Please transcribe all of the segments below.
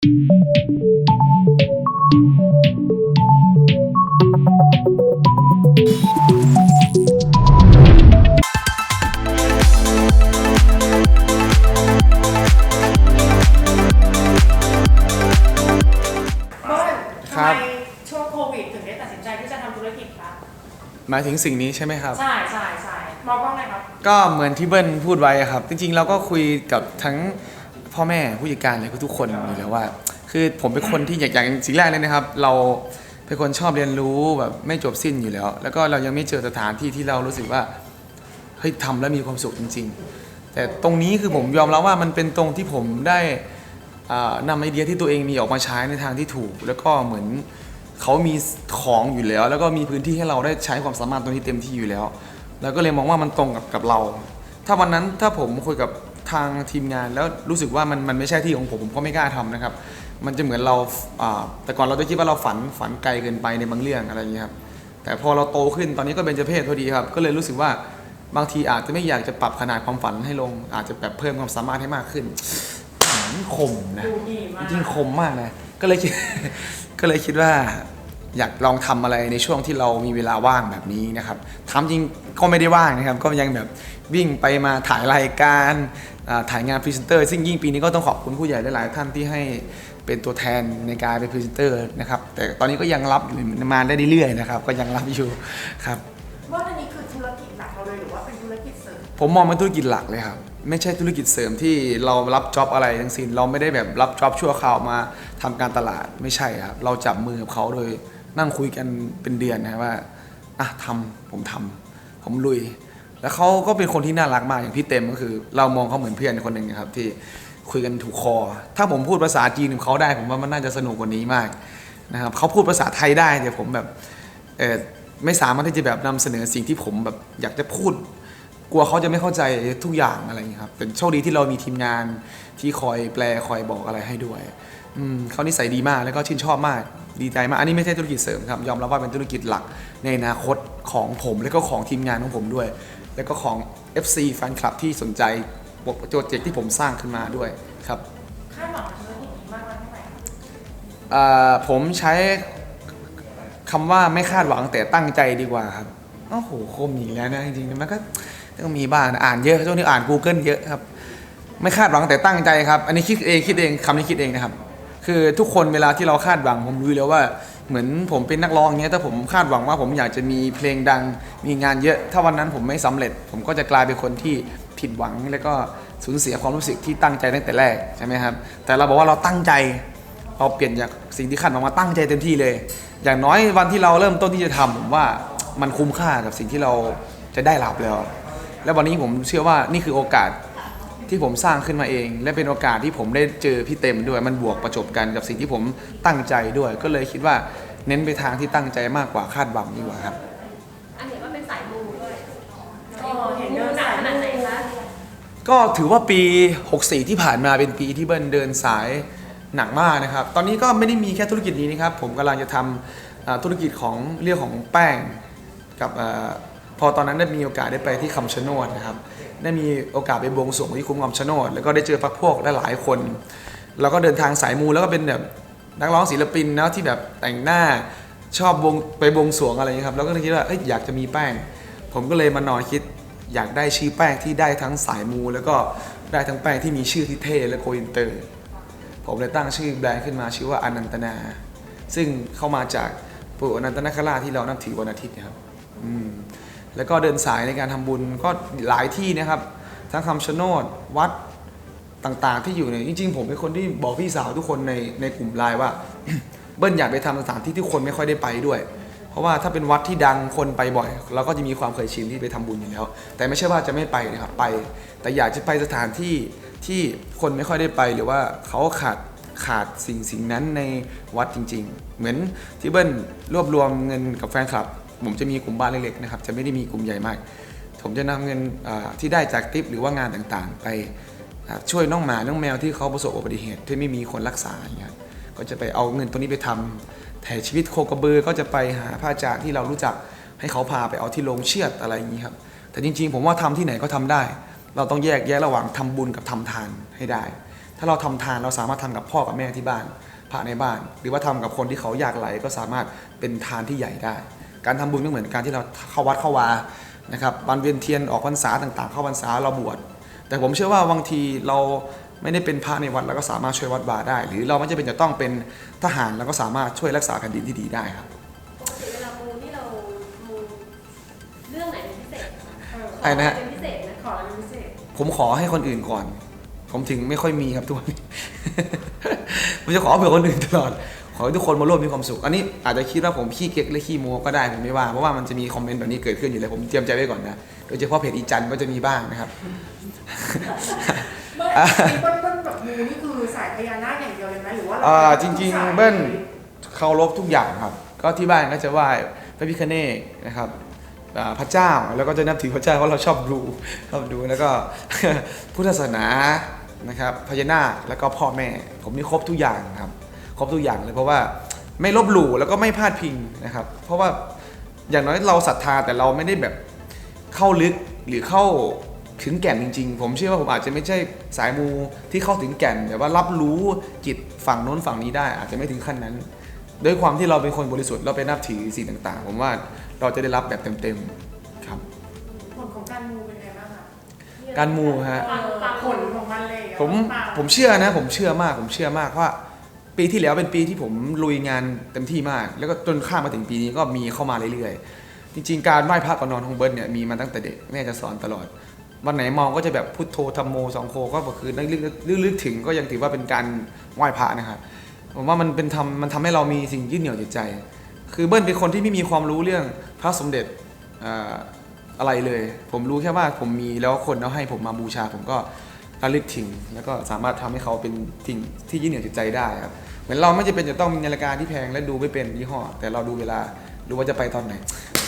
เบิ้ลครัทำบ ไมช่วงโควิดถึงได้ตัดสินใจที่จะทำธุรกิจครับหมายถึงสิ่งนี้ใช่ไหมครับ ใช่ใช่ใช่มองกล้องเลยครับ ก็เหมือนที่เบิ้ลพูดไว้อะครับ จริงๆเราก็คุยกับทั้ง พ่อแม่ผู้จัดการเลยทุกคนอยู่แล้วว่า คือผมเป็นคนที่อยากอย่างสิ่งแรกเลยนะครับ เราเป็นคนชอบเรียนรู้แบบไม่จบสิ้นอยู่แล้ว แล้วก็เรายังไม่เจอสถานที่ที่เรารู้สึกว่าเฮ้ยทำแล้วมีความสุขจริง ๆ แต่ตรงนี้คือผมยอมรับว่ามันเป็นตรงที่ผมได้อ่านำไอเดียที่ตัวเองมีออกมาใช้ในทางที่ถูก แล้วก็เหมือนเขามีของอยู่แล้ว แล้วก็มีพื้นที่ให้เราได้ใช้ความสามารถตรงนี้เต็มที่อยู่แล้ว แล้วก็เลยมองว่ามันตรงกับกับเรา ถ้าวันนั้นถ้าผมคุยกับ ทางทีมงานแล้วรู้สึกว่ามันมันไม่ใช่ที่ของผมผมก็ไม่กล้าทำนะครับ มันจะเหมือนเราอ่าแต่ก่อนเราจะคิดว่าเราฝันฝันไกลเกินไปในบางเรื่องอะไรอย่างเงี้ยครับแต่พอเราโตขึ้นตอนนี้ก็เป็นเจเพศพอดีครับ ก็เลยรู้สึกว่าบางทีอาจจะไม่อยากจะปรับขนาดความฝันให้ลง อาจจะแบบเพิ่มความสามารถให้มากขึ้นอืมคมนะดูดีมากจริงๆคมมากนะก็เลยคิด ก็เลยคิดว่า อยากลองทำอะไรในช่วงที่เรามีเวลาว่างแบบนี้นะครับทำจริงก็ไม่ได้ว่างนะครับ ก็ยังแบบวิ่งไปมาถ่ายรายการอ่าถ่ายงานพรีเซนเตอร์ซึ่งยิ่งปีนี้ก็ต้องขอบคุณผู้ใหญ่หลายๆท่านที่ให้เป็นตัวแทนในการเป็นพรีเซนเตอร์นะครับแต่ตอนนี้ก็ยังรับอยู่มาได้เรื่อยๆนะครับ ก็ยังรับอยู่ครับว่าอันนี้คือธุรกิจหลักเราเลยหรือว่าเป็นธุรกิจเสริมผมมองเป็นธุรกิจหลักเลยครับไม่ใช่ธุรกิจเสริมที่เรารับจ็อบอะไรทั้งสิ้นเราไม่ได้แบบรับจ็อบชั่วคราวมาทำการตลาดไม่ใช่ครับเราจับมือกับเขาโดย นั่งคุยกันเป็นเดือนนะว่าอะทำผมทำผมลุย แล้วเขาก็เป็นคนที่น่ารักมากอย่างพี่เต็มก็คือ เรามองเขาเหมือนเพื่อนคนหนึ่งนะครับที่คุยกันถูกคอ ถ้าผมพูดภาษาจีนกับเขาได้ ผมว่ามันน่าจะสนุกกว่านี้มากนะครับเขาพูดภาษาไทยได้แต่ผมแบบเออไม่สามารถที่จะแบบนำเสนอสิ่งที่ผมแบบอยากจะพูด กลัวเขาจะไม่เข้าใจทุกอย่างอะไรอย่างเงี้ครับแต่โชคดีที่เรามีทีมงานที่คอยแปลคอยบอกอะไรให้ด้วย อืมเขานิสัยดีมากแล้วก็ชื่นชอบมากดีใจมาก อันนี้ไม่ใช่ธุรกิจเสริมครับ ยอมรับว่าเป็นธุรกิจหลักในอนาคตของผมและก็ของทีมงานของผมด้วย แล้วก็ของ FC แฟนคลับที่สนใจโปรเจกต์ที่ผมสร้างขึ้นมาด้วยครับคาดหวังกับธุรกิจนี้มากน้อยเท่าไหร่ครับเอ่อผมใช้คำว่าไม่คาดหวังแต่ตั้งใจดีกว่าครับโอ้โหคมอีกแล้วนะจริงๆมันก็ต้องมีบ้างนะอ่านเยอะช่วงนี้อ่าน Google เยอะครับ ไม่คาดหวังแต่ตั้งใจครับ อันนี้คิดเองคิดเองคำนี้คิดเองนะครับ คือทุกคนเวลาที่เราคาดหวังผมรู้แล้วว่า เหมือนผมเป็นนักร้องเงี้ยถ้าผมคาดหวังว่าผมอยากจะมีเพลงดัง มีงานเยอะ ถ้าวันนั้นผมไม่สำเร็จ ผมก็จะกลายเป็นคนที่ผิดหวังแล้วก็สูญเสียความรู้สึกที่ตั้งใจตั้งแต่แรกใช่ไหมครับแต่เราบอกว่าเราตั้งใจเราเปลี่ยนจากสิ่งที่คาดหวังมาตั้งใจเต็มที่เลย อย่างน้อยวันที่เราเริ่มต้นที่จะทำผมว่ามันคุ้มค่ากับสิ่งที่เราจะได้รับแล้ว และวันนี้ผมเชื่อว่านี่คือโอกาส ที่ผมสร้างขึ้นมาเอง และเป็นโอกาสที่ผมได้เจอพี่เต็มด้วยมันบวกประจบกันกับสิ่งที่ผมตั้งใจด้วย ก็เลยคิดว่าเน้นไปทางที่ตั้งใจมากกว่าคาดหวังดีกว่าครับ อันเห็นว่าเป็นสายมูด้วยก็เห็นเดินหนัสากยขนาดไหนคะก็ถือว่าปี 64 ที่ผ่านมาเป็นปีที่เบิ้ลเดินสายหนักมากนะครับ ตอนนี้ก็ไม่ได้มีแค่ธุรกิจนี้นะครับ ผมกำลังจะทำอ่าธุรกิจของเรื่องของแป้งกับอา พอตอนนั้นได้มีโอกาสได้ไปที่คำชะโนดนะครับได้มีโอกาสไปบวงสรวงที่คุ้มคำชะโนดแล้วก็ได้เจอพักพวกหลายคน แล้วก็เดินทางสายมูแล้วก็เป็นแบบนักร้องศิลปินนะที่แบบแต่งหน้าชอบวงไปบวงสรวงอะไรอย่างเงี้ครับแล้วก็เลยคิดว่าเอ้ยอยากจะมีแป้ง ผมก็เลยมานอนคิดอยากได้ชื่อแป้งที่ได้ทั้งสายมู แล้วก็ได้ทั้งแป้งที่มีชื่อที่เท่และโกอินเตอร์ผมเลยตั้งชื่อแบรนด์ขึ้นมาชื่อว่าอนันตนา ซึ่งเข้ามาจากปู่อนันตนาคราชที่เรานับถือวันอาทิตย์นะครับ อืม แล้วก็เดินสายในการทำบุญก็หลายที่นะครับ ทั้งคำชะโนดวัดต่างๆ ที่อยู่ในยจริง ๆ ผมเป็นคนที่บอกพี่สาวทุกคนในในกลุ่มไลน์ว่า เบิ้ลอยากไปทำสถานที่ที่คนไม่ค่อยได้ไปด้วย เพราะว่าถ้าเป็นวัดที่ดังคนไปบ่อยเราก็จะมีความเคยชินที่ไปทำบุญอยู่แล้ว แต่ไม่ใช่ว่าจะไม่ไปนะครับไป แต่อยากจะไปสถานที่ที่คนไม่ค่อยได้ไปหรือว่าเขาขาดขาดสิ่งสิ่งนั้นในวัดจริง ๆ เหมือนที่เบิ้ลรวบรวมเงินกับแฟนคลับ ผมจะมีกลุ่มบ้านเล็กๆนะครับจะไม่ได้มีกลุ่มใหญ่มาก ผมจะนำเงินที่ได้จากทิปหรือว่างานต่างๆ ไปช่วยน้องหมาน้องแมวที่เขาประสบอุบัติเหตุที่ไม่มีคนรักษาอย่างเงี้ยก็จะไปเอาเงินตัวนี้ไปทำถ่ชีวิตโคกระบือก็จะไปหาพระอาจารย์ที่เรารู้จักให้เขาพาไปเอาที่โรงเชือดอะไรอย่างนี้ครับ แต่จริงๆ ผมว่าทำที่ไหนก็ทำได้ เราต้องแยกแยะระหว่างทำบุญกับทำทานให้ได้ ถ้าเราทำทานเราสามารถทำกับพ่อกับแม่ที่บ้านพระในบ้าน หรือว่าทำกับคนที่เขายากไร้ก็สามารถเป็นทานที่ใหญ่ได้ การทำบุญก็เหมือนการที่เราเข้าวัดเข้าวานะครับวันเวียนเทียนออกพรรษาต่างๆ เข้าพรรษาเราบวชแต่ผมเชื่อว่าบางทีเราไม่ได้เป็นพระในวัดเราก็สามารถช่วยวัดวาได้ หรือเราไม่จำเป็นจะต้องเป็นทหารเราก็สามารถช่วยรักษาแผ่นดินที่ดีได้ครับปกติเวลามูนี่เรามูเรื่องไหนเป็นพิเศษคะเอออะไรนะฮะเป็นพิเศษนะขออะไรพิเศษผมขอให้คนอื่นก่อน ผมถึงไม่ค่อยมีครับทุกวันนี้ผมจะขอเผื่อคนอื่นตลอดข อให้ทุกคนมาร่วมมีความสุข อันนี้อาจจะคิดว่าผมขี้เก๊กหรือขี้โม้ก็ได้ผมไม่ว่า เพราะว่ามันจะมีคอมเมนต์แบบนี้เกิดขึ้นอยู่แล้วผมเตรียมใจไว้ก่อนนะ โดยเฉพาะเพจอีจันก็จะมีบ้างนะครับไม่มีเบิ้ลเบิ้ลแบบมูนี่คือสายพญานาคอย่างเดียวเลยไหมหรือว่าอ่าจริง ๆ เบิ้ลเคารพทุกอย่างครับ ก็ที่บ้านก็จะไหว้พระพิฆเนศนะครับอ่าพระเจ้าแล้วก็จะนับถือพระเจ้าเพราะเราชอบดูชอบดูแล้วก็พุทธศาสนานะครับพญานาคแล้วก็พ่อแม่ ผมนี่ครบทุกอย่างครับ ครบทุกอย่างเลยเพราะว่าไม่ลบหลู่แล้วก็ไม่พลาดพิงนะครับ เพราะว่าอย่างน้อยเราศรัทธาแต่เราไม่ได้แบบเข้าลึกหรือเข้าถึงแก่นจริง ๆ ผมเชื่อว่าผมอาจจะไม่ใช่สายมูที่เข้าถึงแก่น แต่ว่ารับรู้จิตฝั่งโน้นฝั่งนี้ได้ อาจจะไม่ถึงขั้นนั้น ด้วยความที่เราเป็นคนบริสุทธิ์เราไปนับถือสิ่งต่างๆ ผมว่าเราจะได้รับแบบเต็มๆครับ ผลของการมูเป็นไงบ้างคะการมูฮะ เออผลของมันเลยอะ ผมปังผมเชื่อนะ ผมเชื่อมากผมเชื่อมากว่า ปีที่แล้วเป็นปีที่ผมลุยงานเต็มที่มาก แล้วก็จนข้ามมาถึงปีนี้ก็มีเข้ามาเรื่อยๆ จริงๆ การไหว้พระก่อนนอนของเบิร์นเนี่ยมีมาตั้งแต่เด็กแม่จะสอนตลอด วันไหนมองก็จะแบบพุทโธธรรมโมสองโคก็คือนึกลึกๆถึงก็ยังถือว่าเป็นการไหว้พระนะครับผมว่ามันเป็นทำมันทำให้เรามีสิ่งยึดเหนี่ยวจิตใจ คือเบิ้ลเป็นคนที่ไม่มีความรู้เรื่องพระสมเด็จอ่าอะไรเลย ผมรู้แค่ว่าผมมีแล้วคนเอาให้ผมมาบูชาผมก็ ระลึกถึงแล้วก็สามารถทำให้เขาเป็นสิ่งที่ยึดเหนี่ยวจิตใจได้ครับเหมือนเราไม่จำเป็นจะต้องมีนาฬิกาที่แพงและดูไม่เป็นยี่ห้อ แต่เราดูเวลารู้ว่าจะไปตอนไหน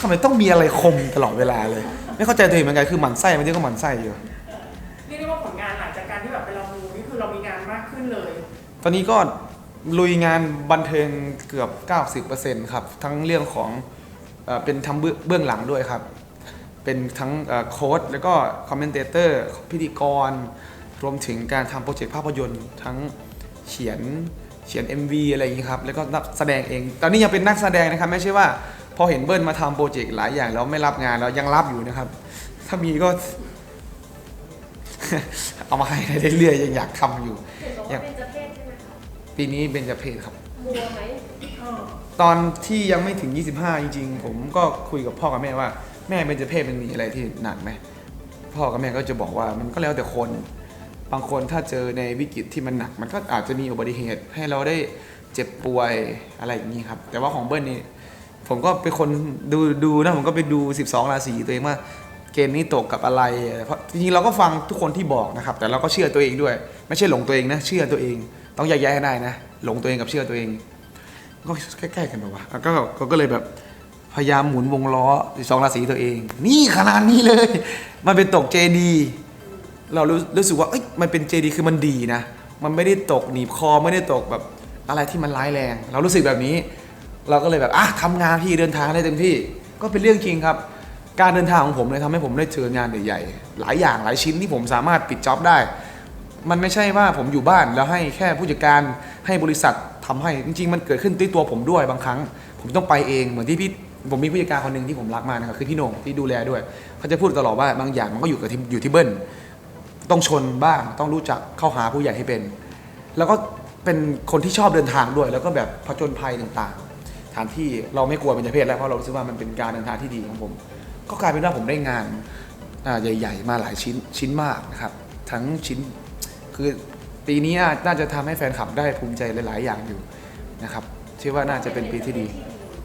ทำไมต้องมีอะไรคมตลอดเวลาเลย ไม่เข้าใจตัวเองเหมือนกันคือหมันไส้บางทีก็หมันไส้อยู่เรียกได้ว่าผลงานหลังจากการที่แบบไปเรามูนี่คือเรามีงานมากขึ้นเลย ตอนนี้ก็ลุยงานบันเทิงเกือบ 90%ครับ ทั้งเรื่องของเออเป็นทำเบื้องเบื้องหลังด้วยครับ เป็นทั้งเอ่อโค้ดแล้วก็คอมเมนเตเตอร์พิธีกร รวมถึงการทำโปรเจกต์ภาพยนตร์ทั้งเขียนเขียน MV อะไรอย่างนี้ครับ แล้วก็นักแสดงเอง ตอนนี้ยังเป็นนักแสดงนะครับ ไม่ใช่ว่าพอเห็นเบิ้ลมาทำโปรเจกต์หลายอย่างแล้วไม่รับงานแล้วยังรับอยู่นะครับ ถ้ามีก็ เอามาให้ได้เรื่อยๆยังอยากทำอยู่ เห็นบอกว่าเป็นเจเพศใช่ไหมคะปีนี้เป็นจเพศครับมัวไหมเออตอนที่ยังไม่ถึง 25 จริงๆ ผมก็คุยกับพ่อกับแม่ว่า แม่เป็นจเพศมันมีอะไรที่หนักไหมพ่อกับแม่ก็จะบอกว่ามันก็แล้วแต่คน บางคนถ้าเจอในวิกฤตที่มันหนัก มันก็อาจจะมีอุบัติเหตุให้เราได้เจ็บป่วยอะไรอย่างนี้ครับ แต่ว่าของเบิ้ลนี่ผมก็เป็นคนดูดูนะผมก็ไปดู 12 ราศีตัวเองว่าเกณฑ์นี้ตกกับอะไร เพราะจริงๆเราก็ฟังทุกคนที่บอกนะครับ แต่เราก็เชื่อตัวเองด้วย ไม่ใช่หลงตัวเองนะเชื่อตัวเอง ต้องแยกแยะให้ได้นะหลงตัวเองกับเชื่อตัวเอง ก็ใกล้ๆกันแบบว่าก็ก็ก็เลยแบบพยายามหมุนวงล้อสองราศีตัวเอง นี่ขนาดนี้เลย มันเป็นตกเจดี เรารู้รู้สึกว่าเอ้ยมันเป็นเจดีคือมันดีนะ มันไม่ได้ตกหนีบคอไม่ได้ตกแบบอะไรที่มันร้ายแรง เรารู้สึกแบบนี้ เราก็เลยแบบอะทำงานพี่เดินทางได้เต็มที่ ก็เป็นเรื่องจริงครับ การเดินทางของผมเลยทำให้ผมได้เจองานใหญ่ๆหลายอย่างหลายชิ้นที่ผมสามารถปิดจ็อบได้ มันไม่ใช่ว่าผมอยู่บ้านแล้วให้แค่ผู้จัดการให้บริษัททำให้จริงๆ มันเกิดขึ้นด้วยตัวผมด้วยบางครั้ง ผมต้องไปเองเหมือนที่พี่ผมมีผู้จัดการคนหนึ่งที่ผมรักมากนะครับคือพี่โหน่งที่ดูแลด้วย เขาจะพูดตลอดว่าบางอย่างมันก็อยู่กับที่อยู่ที่เบิ้ล ต้องชนบ้างต้องรู้จักเข้าหาผู้ใหญ่ให้เป็น แล้วก็เป็นคนที่ชอบเดินทางด้วย แล้วก็แบบผจญภัยต่างๆสถานที่เราไม่กลัวเป็นประเภทแล้วเพราะเรารู้สึกว่ามันเป็นการเดินทางที่ดีของผม ก็กลายเป็นว่าผมได้งานอ่าใหญ่ ๆ มาหลายชิ้นชิ้นมากนะครับ ทั้งชิ้นคือปีนี้น่าจะทำให้แฟนคลับได้ภูมิใจหลายๆ อย่างอยู่นะครับเชื่อว่าน่าจะเป็นปีที่ดี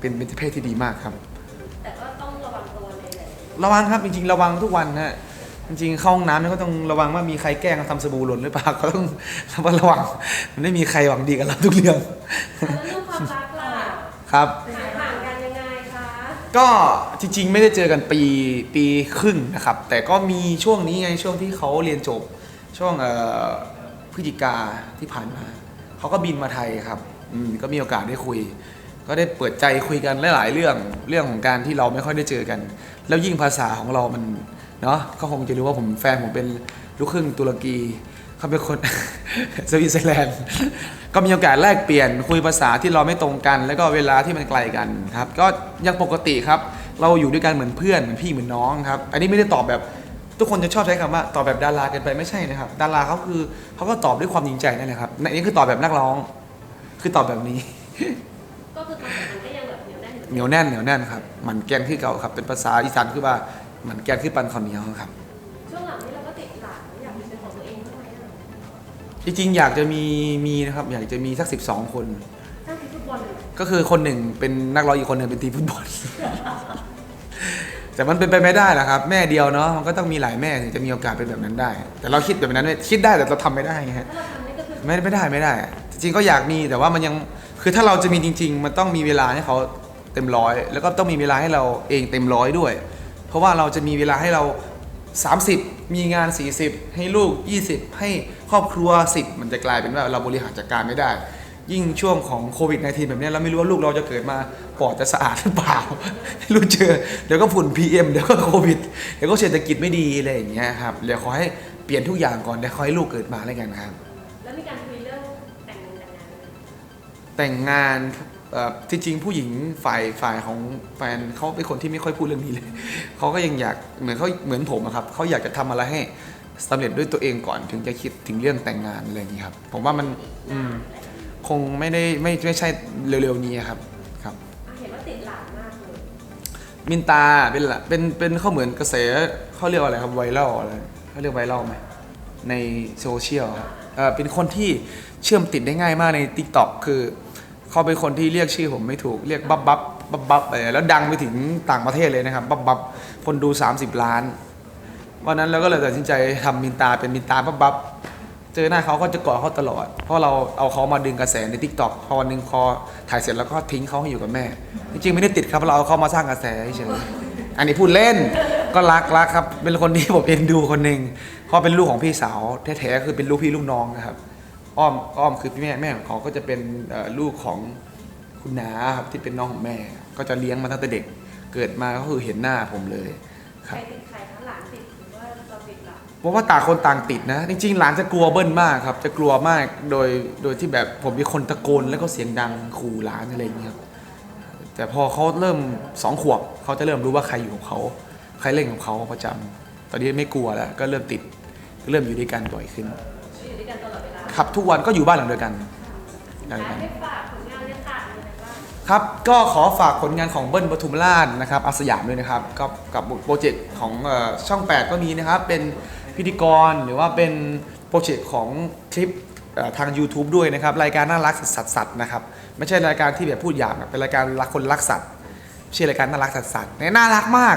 เป็นเป็นเพศที่ดีมากครับ แต่ก็ต้องระวังตัวในหลายๆระวังครับจริงๆ ระวังทุกวันนะ จริงๆเข้าห้องน้ำเนี่ยก็ต้องระวังว่ามีใครแกล้งทำสบู่หล่นหรือเปล่าก็ต้องระมัดระวังมันไม่มีใครหวังดีกับเราทุกเรื่องแล้วเรื่องความรักล่ะครับห่างๆกันยังไงคะก็จริงๆ ไม่ได้เจอกันปีปีครึ่งนะครับ แต่ก็มีช่วงนี้ไงช่วงที่เขาเรียนจบ ช่วงเอ่อพฤศจิกาที่ผ่านมาเขาก็บินมาไทยครับอืมก็มีโอกาสได้คุย ก็ได้เปิดใจคุยกันหลายๆเรื่องเรื่องของการที่เราไม่ค่อยได้เจอกัน แล้วยิ่งภาษาของเรามัน เนาะก็คงจะรู้ว่าผมแฟนผมเป็นลูกครึ่งตุรกีเขเขาเป็นคน สวิตเซอร์แลนด์ก็มีโอกาสแลกเปลี่ยนคุยภาษาที่เราไม่ตรงกัน แล้วก็เวลาที่มันไกลกันครับ ก็ยังปกติครับ เราอยู่ด้วยกันเหมือนเพื่อนเหมือนพี่เหมือนน้องครับ อันนี้ไม่ได้ตอบแบบทุกคนจะชอบใช้คำว่าตอบแบบดาราเกันไปไม่ใช่นะครับ ดาราเขาคือเขาก็ตอบด้วยความจริงใจนั่นแหละครับอันนี้คือตอบแบบนักร้อง คือตอบแบบนี้ ก็คือความสัมพันธ์ก็ยังแบบเหนียวแน่นเหนียวแน่นเหนียวแน่นครับหมันแกนคือเก่าครับเป็นภาษาอีสานคือว่า หมันแกนคือปันข้าวเหนียวครับ ช่วงหลังนี้เราก็ติดหลานอยากมีเป็นของตัวเองบ้างไหมอะจริงๆอยากจะมีมีนะครับอยากจะมีสัก 12 คนถ้าทีมฟุตบอลเลยเหรอก็คือคนหนึ่งเป็นนักร้องอีกคนหนึ่งเป็นทีมฟุตบอล แต่มันเป็นไปไม่ได้หรอกครับ แม่เดียวเนาะมันก็ต้องมีหลายแม่ถึงจะมีโอกาสเป็นแบบนั้นได้ แต่เราคิดแบบนั้นไม่คิดได้แต่เราทำไม่ได้ไงฮะ ถ้าเราทำนี่ก็คือไม่ไม่ได้ไม่ได้จริงๆก็อยากมีแต่ว่ามันยังคือถ้าเราจะมีจริง ๆ มันต้องมีเวลาให้เขาเต็มร้อย แล้วก็ต้องมีเวลาให้เราเองเต็มร้อยด้วยเพ ราะว่าเราจะมีเวลาให้เรา 30 มีงาน 40 ให้ลูก 20 ให้ครอบครัว 10 มันจะกลายเป็นว่าเราบริหารจัดการไม่ได้ ยิ่งช่วงของโควิด -19 แบบเนี้ยเราไม่รู้ว่าลูกเราจะเกิดมาปอดจะสะอาดหรือเปล่าไม่รู้เจอเดี๋ยวก็ฝุ่น PM เดี๋ยวก็โควิดเดี๋ยวก็เศรษฐกิจไม่ดีอะไรอย่างเงี้ยครับเดี๋ยวขอให้เปลี่ยนทุกอย่างก่อนเดี๋ยวขอให้ลูกเกิดมาแล้วกันครับแล้วมีการคุยเรื่องแต่งงานแต่งงาน ไหมแต่งงานเอ่อที่จริงผู้หญิงฝ่ายฝ่ายของแฟนเขาเป็นคนที่ไม่ค่อยพูดเรื่องนี้เลยเขาก็ยังอยากเหมือนเขาเหมือนผมอะครับเขาอยากจะทำอะไรให้สำเร็จด้วยตัวเองก่อนถึงจะคิดถึงเรื่องแต่งงานอะไรอย่างนี้ครับ ผมว่ามันอืมคงไม่ได้ไม่ไม่ใช่เร็วๆนี้ครับครับอะเห็นว่าติดหลานมากเลยมินตาเป็นละเป็นเป็นเขาเหมือนกระแสเขาเรียกว่าอะไรครับไวรัลอะไรเขาเรียกไวรัลไหมในโซเชียลครับเอ่อเป็นคนที่เชื่อมติดได้ง่ายมากใน t ิ k t o k คือ เขาเป็นคนที่เรียกชื่อผมไม่ถูกเรียกบับบับบับบับอะไรแล้วดังไปถึงต่างประเทศเลยนะครับบับบับคนดู 30 ล้าน วันนั้นเราก็เลยตัดสินใจทำมินตาเป็นมินตาบับบับเจอหน้าเขาก็จะกอดเขาตลอด เพราะเราเอาเขามาดึงกระแสใน t ิ k t o k พอวันหนึงพอถ่ายเสร็จแล้วก็ทิ้งเขาให้อยู่กับแม่ จริงๆไม่ได้ติดครับเราเอาเขามาสร้างกระแสเฉยอันนี้พูดเล่นก็รักรักครับ เป็นคนที่ผมเอ็นดูคนหนึ่งเขาเป็นลูกของพี่สาวแท้ๆคือเป็นลูกพี่ลูกน้องนะครับ อ้อมอ้อมคือพี่แม่แม่ของเขาก็จะเป็นเอ่อลูกของคุณน้าครับที่เป็นน้องของแม่ ก็จะเลี้ยงมาตั้งแต่เด็ก เกิดมาก็คือเห็นหน้าผมเลยคใครรับติดใครคะหลานติดหรือว่าเราติดหลานเพราะว่าต่างคนต่างติดนะ จริงๆ หลานจะกลัวเบิ้ลมากครับ จะกลัวมากโดยโดยที่แบบผมมีคนตะโกนแล้วก็เสียงดังขู่หลานอะไรอย่างเงี้ยครับแต่พอเขาเริ่มสองขวบเขาจะเริ่มรู้ว่าใครอยู่กับเขาใครเล่นกับเขาประจำตอนนี้ไม่กลัวแล้วก็เริ่มติดก็เริ่มอยู่ด้วยกันบ่อยขึ้น อยู่ด้วยกันตลอดเวลา ครับทุกวันก็อยู่บ้านหลังเดียวกันอยากให้ฝากผลงานเรื่องค่ะมีอะไรบ้างครับ ก็ขอฝากผลงานของเบิ้ลปทุมราชนะครับอาสยามด้วยนะครับกับกับโปรเจกต์ของเอ่อช่อง 8 ก็มีนะครับ เป็นพิธีกรหรือว่าเป็นโปรเจกต์ของคลิปเอ่อทาง YouTube ด้วยนะครับ รายการน่ารักสัตว์สัตว์นะครับ ไม่ใช่รายการที่แบบพูดหยาบนะเป็นรายการรักคนรักสัตว์ไม่ใช่รายการน่ารักสัตว์สัตว์เนี่ยน่ารักมาก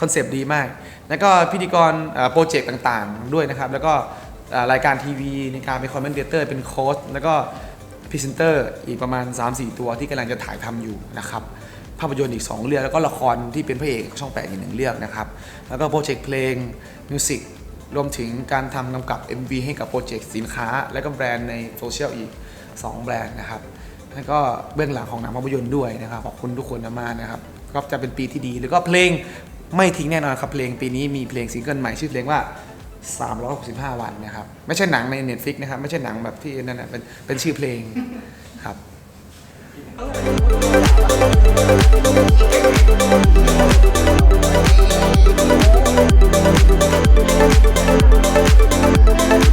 คอนเซปต์ดีมาก แล้วก็พิธีกรเอ่อโปรเจกต์ต่างๆ ด้วยนะครับ แล้วก็เอ่อ รายการทีวี ในการเป็นคอมเมนเตอร์เป็นโค้ชแล้วก็พรีเซนเตอร์อีกประมาณ 3-4 ตัวที่กำลังจะถ่ายทำอยู่นะครับภาพยนตร์อีก 2 เรื่อง แล้วก็ละครที่เป็นพระเอกช่อง 8 อีกหนึ่งเรื่องนะครับ แล้วก็โปรเจกต์เพลงมิวสิกรวมถึงการทำกำกับ MV ให้กับโปรเจกต์สินค้า และก็แบรนด์ในโซเชียลอีก 2 แบรนด์นะครับ แล้วก็เบื้องหลังของหนังภาพยนตร์ด้วยนะครับ ขอบคุณทุกคนมากนะครับ ก็จะเป็นปีที่ดี แล้วก็เพลงไม่ทิ้งแน่นอนครับเพลงปีนี้มีเพลงซิงเกิลใหม่ชื่อเพลงว่า 365 วันนะครับ ไม่ใช่หนังใน Netflix นะครับ ไม่ใช่หนังแบบที่นั่นนะเป็นเป็นชื่อเพลงครับเ